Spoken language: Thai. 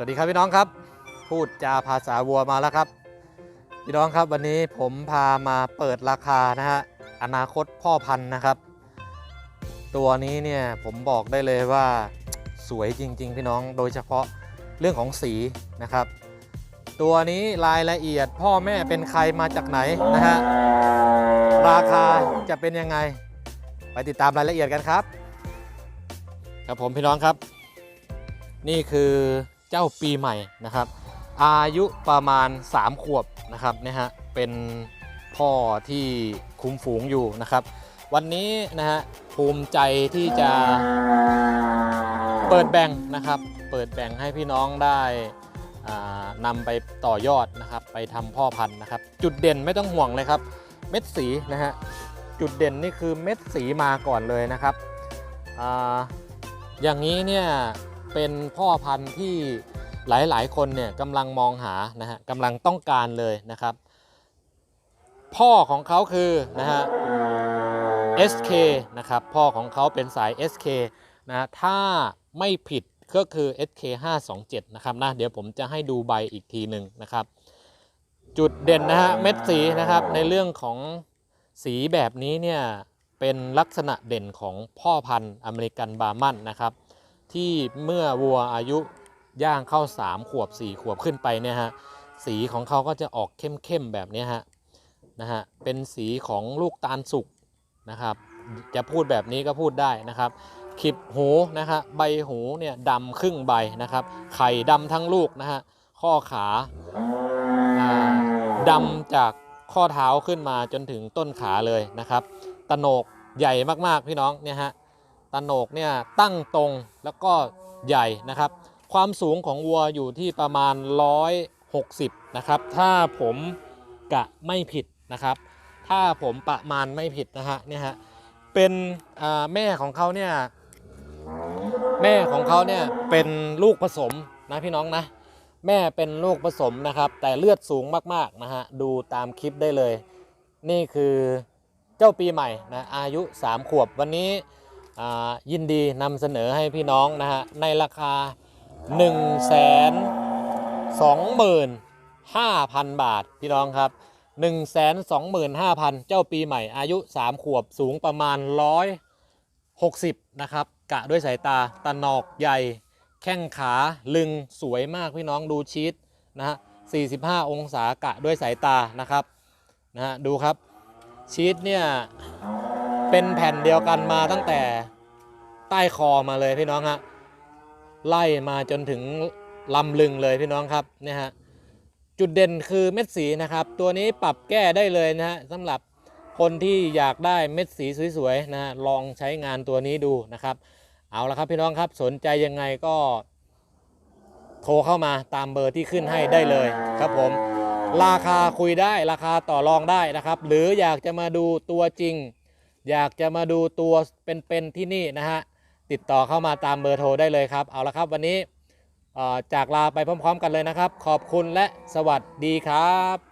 สวัสดีครับพี่น้องครับ พูดจาภาษาวัวมาแล้วครับ พี่น้องครับวันนี้ผมพามาเปิดราคานะฮะอนาคตพ่อพันธุ์นะครับ ตัวนี้เนี่ยผมบอกได้เลยว่าสวยจริง ๆ พี่น้องโดยเฉพาะเรื่องของสีนะครับ ตัวนี้รายละเอียดพ่อแม่เป็นใครมาจากไหนนะฮะราคาจะเป็นยังไง ไปติดตามรายละเอียดกันครับ ครับผมพี่น้องครับ นี่คือ เจ้าปีใหม่นะครับ อายุประมาณ 3 ขวบนะครับเนี่ยฮะเป็นพ่อที่คุมฝูงอยู่นะครับ วันนี้นะฮะภูมิใจที่จะเปิดแบ่งนะครับ เปิดแบ่งให้พี่น้องได้นำไปต่อยอดนะครับ ไปทำพ่อพันธุ์นะครับ จุดเด่นไม่ต้องห่วงเลยครับ เม็ดสีนะฮะจุดเด่นนี่คือเม็ดสีมาก่อนเลยนะครับออย่างนี้เนี่ย เป็นพ่อพันธุ์ที่หลายๆ คนเนี่ยกำลังมองหานะฮะกำลังต้องการเลยนะครับ พ่อของเขาคือนะฮะ SK นะครับพ่อของเขาเป็นสาย SK นะถ้าไม่ผิดก็คือ SK 527นะครับนะเดี๋ยวผมจะให้ดูใบอีกทีหนึ่งนะครับ จุดเด่นนะฮะเม็ดสีนะครับในเรื่องของสีแบบนี้เนี่ยเป็นลักษณะเด่นของพ่อพันธุ์อเมริกันบาร์มันนะครับ ที่เมื่อวัวอายุย่างเข้า 3 ขวบ 4 ขวบขึ้นไปเนี่ยฮะสีของเขาก็จะออกเข้มๆแบบนี้ฮะนะฮะเป็นสีของลูกตาลสุกนะครับ จะพูดแบบนี้ก็พูดได้นะครับขีบหูนะครับใบหูเนี่ยดำครึ่งใบนะครับ ไข่ดำทั้งลูกนะฮะข้อขาดำจากข้อเท้าขึ้นมาจนถึงต้นขาเลยนะครับตโหนกใหญ่มากๆพี่น้องเนี่ยฮะ ตะโหนกเนี่ยตั้งตรงแล้วก็ใหญ่นะครับ ความสูงของวัวอยู่ที่ประมาณ 160 นะครับ ถ้าผมกะไม่ผิดนะครับ ถ้าผมประมาณไม่ผิดนะฮะเนี่ยฮะเป็นแม่ของเขาเนี่ยแม่ของเขาเนี่ยเป็นลูกผสมนะพี่น้องนะแม่เป็นลูกผสมนะครับ แต่เลือดสูงมากๆนะฮะดูตามคลิปได้เลย นี่คือเจ้าปีใหม่นะอายุ 3 ขวบวันนี้ ยินดีนำเสนอให้พี่น้องนะฮะในราคา 1 2 5 0 0 0 บาทพี่น้องครับ 1 2 5 0 0 0 เจ้าปีใหม่อายุ 3 ขวบสูงประมาณ 160 นะครับ กะด้วยสายตาตะนอกใหญ่ แข้งขาลึงสวยมากพี่น้องดูชีตนะฮะ 45 องศากะด้วยสายตานะครับนะฮะดูครับชีตเนี่ย เป็นแผ่นเดียวกันมาตั้งแต่ใต้คอมาเลยพี่น้องฮะไล่มาจนถึงลำลึงเลยพี่น้องครับเนี่ยฮะจุดเด่นคือเม็ดสีนะครับ ตัวนี้ปรับแก้ได้เลยนะฮะสำหรับคนที่อยากได้เม็ดสีสวยๆนะฮะลองใช้งานตัวนี้ดูนะครับ เอาละครับพี่น้องครับสนใจยังไงก็ โทรเข้ามาตามเบอร์ที่ขึ้นให้ได้เลยครับผม ราคาคุยได้ราคาต่อรองได้นะครับ หรืออยากจะมาดูตัวจริง อยากจะมาดูตัวเป็นๆที่นี่นะฮะติดต่อเข้ามาตามเบอร์โทรได้เลยครับ เอาละครับวันนี้จากลาไปพร้อม ๆ กันเลยนะครับ ขอบคุณและสวัสดีครับ